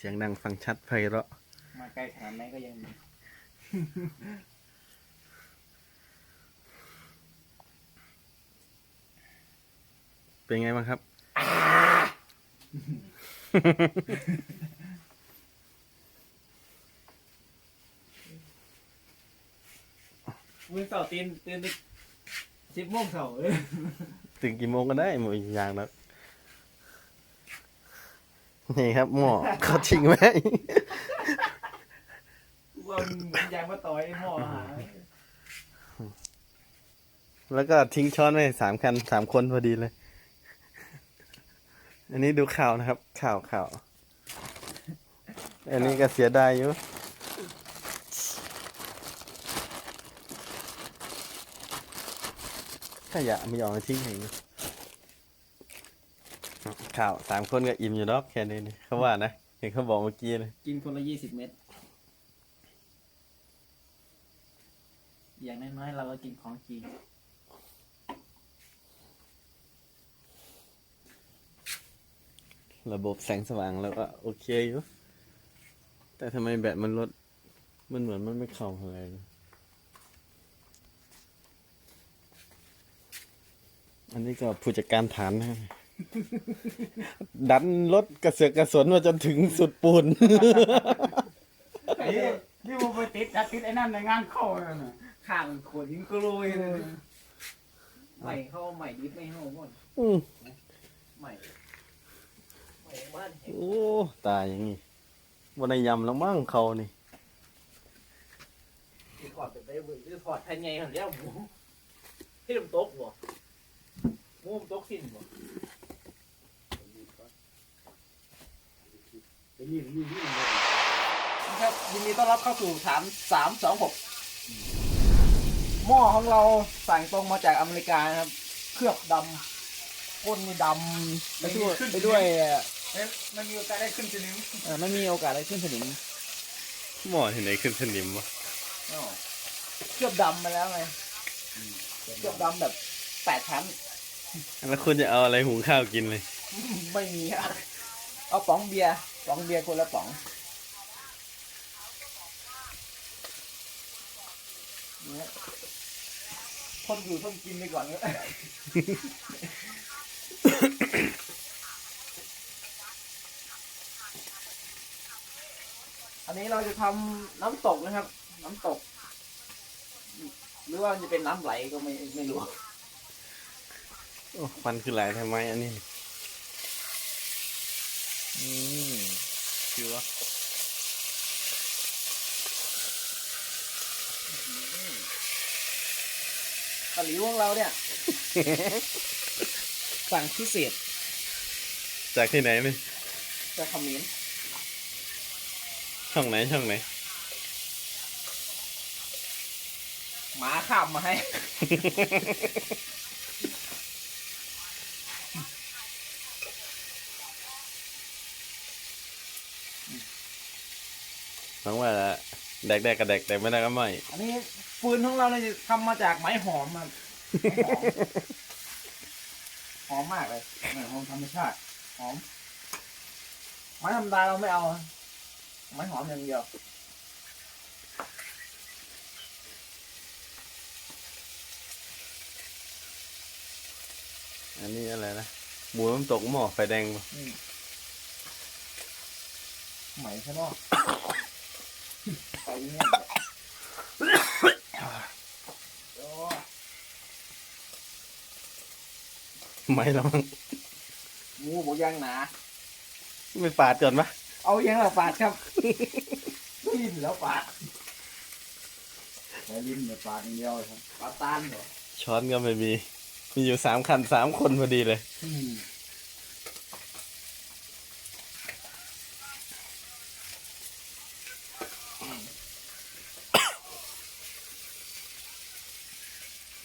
เสียงดังฟังชัดไพเราะ มาไกลขนาดไหนก็ยังมีเป็นไงบ้างครับ มือเสาร์ตีนตื่นสิบโมงเสาร์เอ้ยตื่นกี่โมงก็ได้หมดอีกอย่างแล้ว นี่ครับหม้อเขาทิ้งไว้ว่ามันยางมาต่อยหม้อหาแล้วก็ทิ้งช้อนไว้สามคันสามคนพอดีเลย อันนี้ดูข่าวนะครับ ข่าวข่าว อันนี้ก็เสียดายอยู่ขยะไม่ยอมมาทิ้งอย่างนี้ ข่าวสามคนก็อิ่มอยู่ดอกแค่นี้นี่เขาว่านะเห็นเขาบอกเมื่อกี้เลยกินคนละยี่สิบเม็ดอย่างน้อยๆเราก็กินของจริงระบบแสงสว่างแล้วก็โอเคอยู่แต่ทำไมแบตมันลด มันเหมือนมันไม่เข้าอะไรเลยอันนี้ก็ผู้จัดการฐานนะ ดันรถกระเสือกกระสนมาจนถึงสุดปูน ไอ้นี่มันไปติดอะติดไอ้นั่นในงานเข้านั่นน่ะข้างขวดยิงกลุยเลยใหม่เข้าใหม่ดิบไม่เข้าหมดอืมใหม่ใหม่บ้านเห็นโอ้ ตายอย่างงี้วันในยำแล้วมั่งเขานี่ ที่ถอดไปได้เว้ยที่ถอดภายในหันแล้วหมูที่ลำตกบ่หมูมันตกสิ้นบ่ ครับยินดีต้อนรับเข้าสู่ฐานสามสองหกหม้อของเราสั่งตรงมาจากอเมริกานะครับ เคลือบดำก้นนี่ดำไปด้วยไปด้วยเอ่อมันมีโอกาสได้ขึ้นสนิมเอ่อไม่มีโอกาสได้ขึ้นสนิมหมอที่ไหนขึ้นสนิมวะอ้าวเคลือบดำมาแล้วไงเคลือบดำแบบแปดชั้น แล้วคุณจะเอาอะไรหุงข้าวกินเลย ไม่มีอะเอาป๋องเบียร์ ป๋องเบียร์คนละป๋องเนี่ยคนอยู่ต้องกินไปก่อนก็อันนี้เราจะทำน้ำตกนะครับ น้ำตก หรือว่ามันจะเป็นน้ำไหลก็ไม่ไม่รู้โอ้ควันคือหลายทำไมอันนี้ อืม คือว่าตะหลิวของเราเนี่ย สั่งพิเศษจากที่ไหนนี่จะขมิ้นช่องไหนช่องไหน หมาข้ามมาให้ หวังว่าแดกแดกกระแดกแต่ไม่ได้ก็ไม่อันนี้ฟืนของเราเนี่ยทำมาจากไม้หอมครับไม้หอมหอมมากเลยไม้หอมธรรมชาติหอมไม้ธรรมดาเราไม่เอาไม้หอมอย่างเดียวอันนี้อะไรนะหมูน้ำตกหม้อไฟแดงปะไหมใช่ไหมไป เนี่ยโอ้ไม่แล้วมั้งหมูบอกยังหนาไม่ปาดก่อนปะเอายังละปาดครับลิ้นแล้วปาดใช้ลิ้นเนี่ยปาดอย่างเดียวครับปาดตานเหรอช้อนก็ไม่มี มีอยู่สามคันสามคนพอดีเลย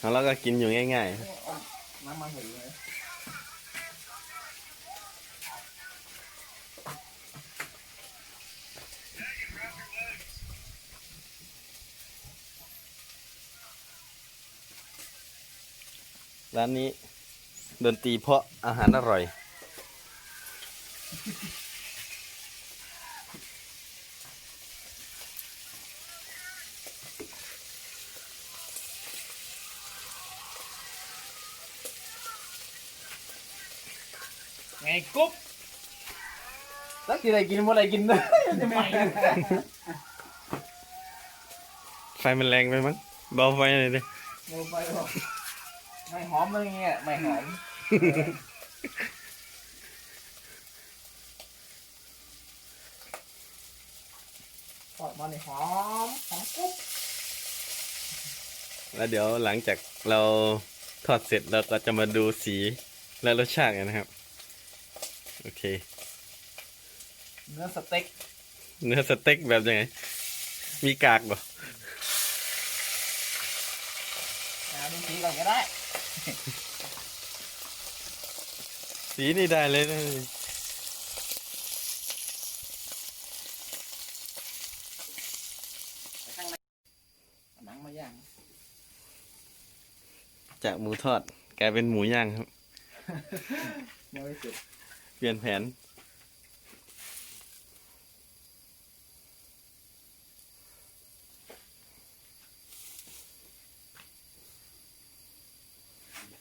แล้วก็กินอยู่ง่ายๆน้ำมันหมดเลยร้านนี้ดนตรีเพราะอาหารอร่อย ไงกุ๊บสักทีไรกินเมื่อไรกินเลยจะไม่ไฟมันแรงไปมั้งเบาไฟหน่อยดิเร็วไปหรอกไม่หอมอะไรเงี้ยไม่หอมทอดมาในหอมหอมกุ๊บแล้วเดี๋ยวหลังจากเราทอดเสร็จเราก็จะมาดูสีและรสชาติกันนะครับ โอเค เนื้อสเต็ก เนื้อสเต็กแบบยังไง มีกากบ่นะดูสีก่อนก็ได้ สีนี่ได้เลยนะหนังมาย่างจากหมูทอด กลายเป็นหมูย่างครับ ยังไม่สุก เปลี่ยนแผน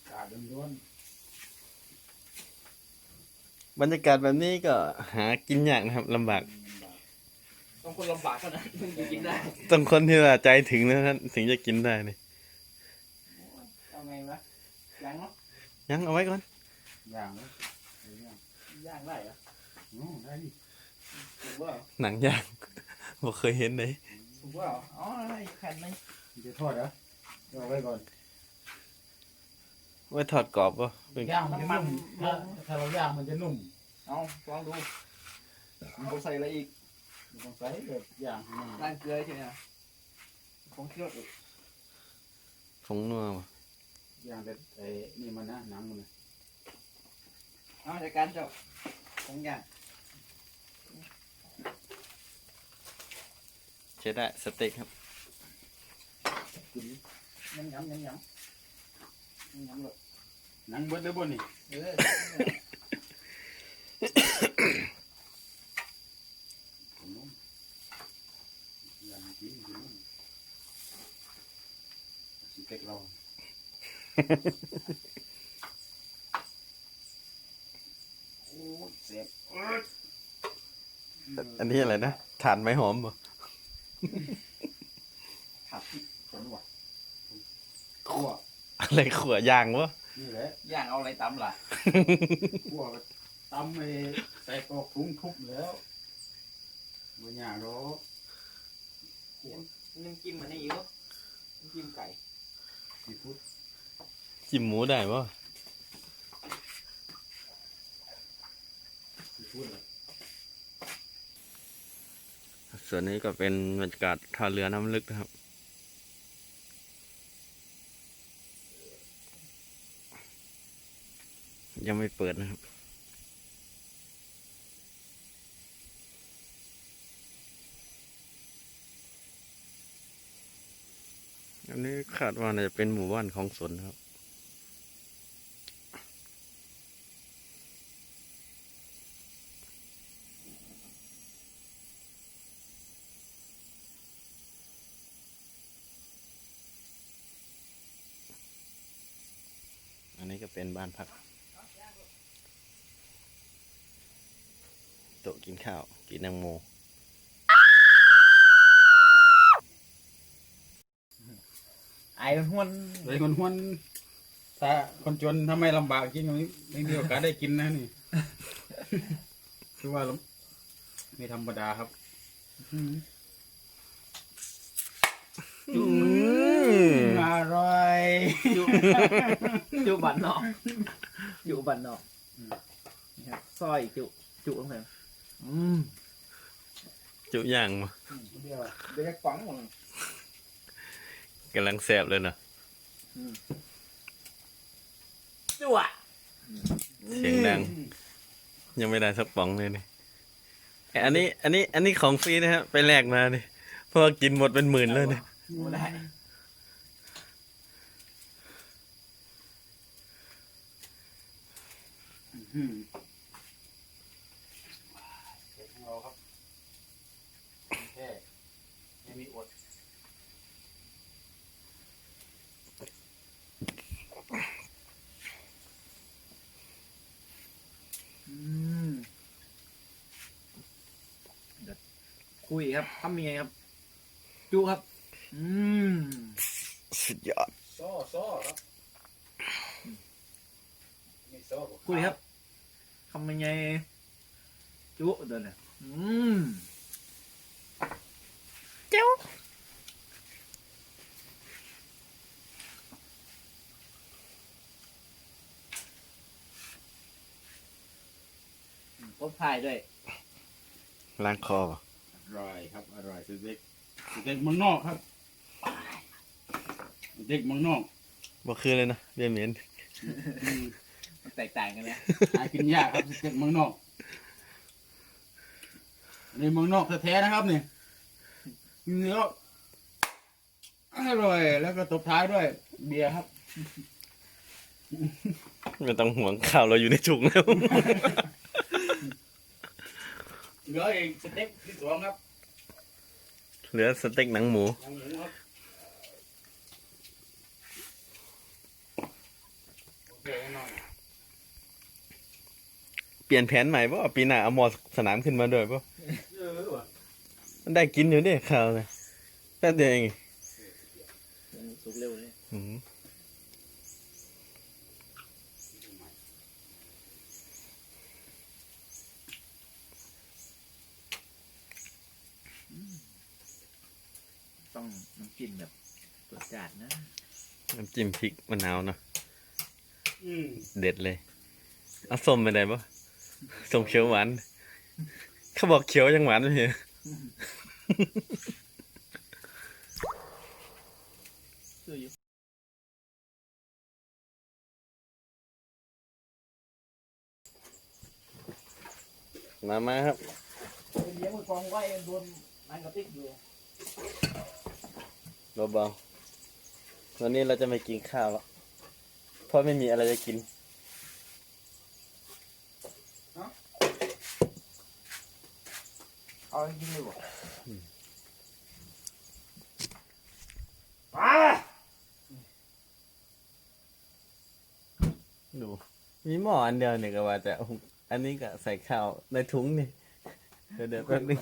กาดล้วนบรรยากาศแบบนี้ก็หากินยากนะครับลำบาก ต้องคนลำบากเท่านั้นถึงจะกินได้ต้องคนที่ว่าใจถึงนะครับถึงจะกินได้นี่เอาไงวะย่างเนาะยังเอาไว้ก่อนๆอย่างนะเอาอ ย่างย่างได้เหรออืมได้ดิถูกเปล่าหนังย่างบ่เคยเห็นเลยถูกเปล่าอ๋ออะไรแผ่นนึงมันจะทอดเหรอเอาไว้ก่อนไว้ทอดกรอบป่ะเป็นย่างมันจะนุ่มถ้าถ้าเราย่างมันจะนุ่มเอาลองดูผมใส่อะไรอีกไม่ต้องใส่แบบย่างให้มันล้างเกลือใช่ไหมผงชูรสอีกผงนัวบ่ย่างแต่ไอ้นี่มันนะหนังมันนะ เอาจัดการเจ้าผงย่างใช้ได้สเต็กครับ กินยำยำยำยำยำเลยหนังเบิดเลยบนนี่เออนุ่มย่างกินกินนุ่มสเต็กเรา โอ้เสียบ อันนี้อะไรนะฐานไม้หอมบ่ขับที่ผมว่ะคั่วอะไรขวย่างวะนี่แหละย่างเอาอะไรตำล่ะคั่วก็ตำไอ้ใส่กรอกถุงทุบแล้วมันยากหรอกน้ำจิ้มมันนี่อยู่น้ำจิ้มไก่ซีฟู้ดจิ้มหมูได้ป่ะ ซีฟู้ดเหรอ ส่วนนี้ก็เป็นบรรยากาศท่าเรือน้ำลึกนะครับยังไม่เปิดนะครับ อันนี้คาดว่าน่าจะเป็นหมู่บ้านของสนครับ อันนี้ก็เป็น บ้านพักโต๊ะกินข้าว กินนางโมไอ้ห้วนเลยคนห้วนถ้าคนจนทำไมลำบากจริงไม่ไม่มีโอกาสได้กินนะนี่ คือว่าลำไม่ธรรมดาครับ อืมอร่อยจุจุบันนอกจุบันนอกนี่ครับซอยจุ จุลงไปอืมจุย่างมาเดียวเดี๋ยวจะฝังหมดกำลังแสบเลยนะจุ่ะเสียงดัง ยังไม่ได้สักป๋องเลยนี่เอ้ยอันนี้ อันนี้ อันนี้ของฟรีนะครับ ไปแลกมานี่เพราะว่ากินหมดเป็นหมื่นเลยเนี่ย บ่ได้อืมเห็งเราครับแค่ไม่มีอดอืมวคุยครับทำยังไงครับ จูครับ อืมสุดยอดซ้อซ้อครับไม่ซ้อคุยครับทำยังไงจุเดินน่ะอืมเจ้าพบพายด้วยล้างคอป่ะ อร่อยครับ อร่อยสเต็กสเต็กเมืองนอกครับส เต็กเมืองนอกบ่คือเลยนะเรียนเหมียนอืมมันแตกต่างกันนะหากินยากครับสเต็กเมืองนอกในเมืองนอกแท้ๆนะครับเนี่ยเนื้ออร่อยแล้วก็ตบท้ายด้วย เบียร์ครับ ไม่ต้องห่วงข้าวเราอยู่ในถุงแล้ว เหลืออีกสเต็กที่สองครับเหลือสเต็กหนังหมูหนังหมูครับโอ เคแน่นอนเปลี่ยนแผนใหม่ป่ะปีหน้าเอาหมอสนามขึ้นมาด้วยป่ะเออว่ะมันได้กินอยู่เนี่ยข้าวเลยแป๊บเดียวเองสุกเร็วเลยอืมต้องน้ำจิ้มแบบรสจัดนะ น้ำจิ้มพริกมะนาวเนาะอืม เด็ดเลยเอาส้มไปได้ป่ส้มเขียวหวาน เขาบอกเขียวยังหวานไม่เหรอคืออยู่มามาครับเลี้ยงมันกองไว้โดนมันกระติกอยู่เบาๆวันนี้เราจะไม่กินข้าวแล้ว เพราะไม่มีอะไรจะกิน เอาจริงเลยบ่ดู มีหม้ออันเดียวเนี่ยก็ว่าจะเอาอันนี้ก็ใส่ข้าวในถุงนี่ เดี๋ยวเดี๋ยวแป๊บนึง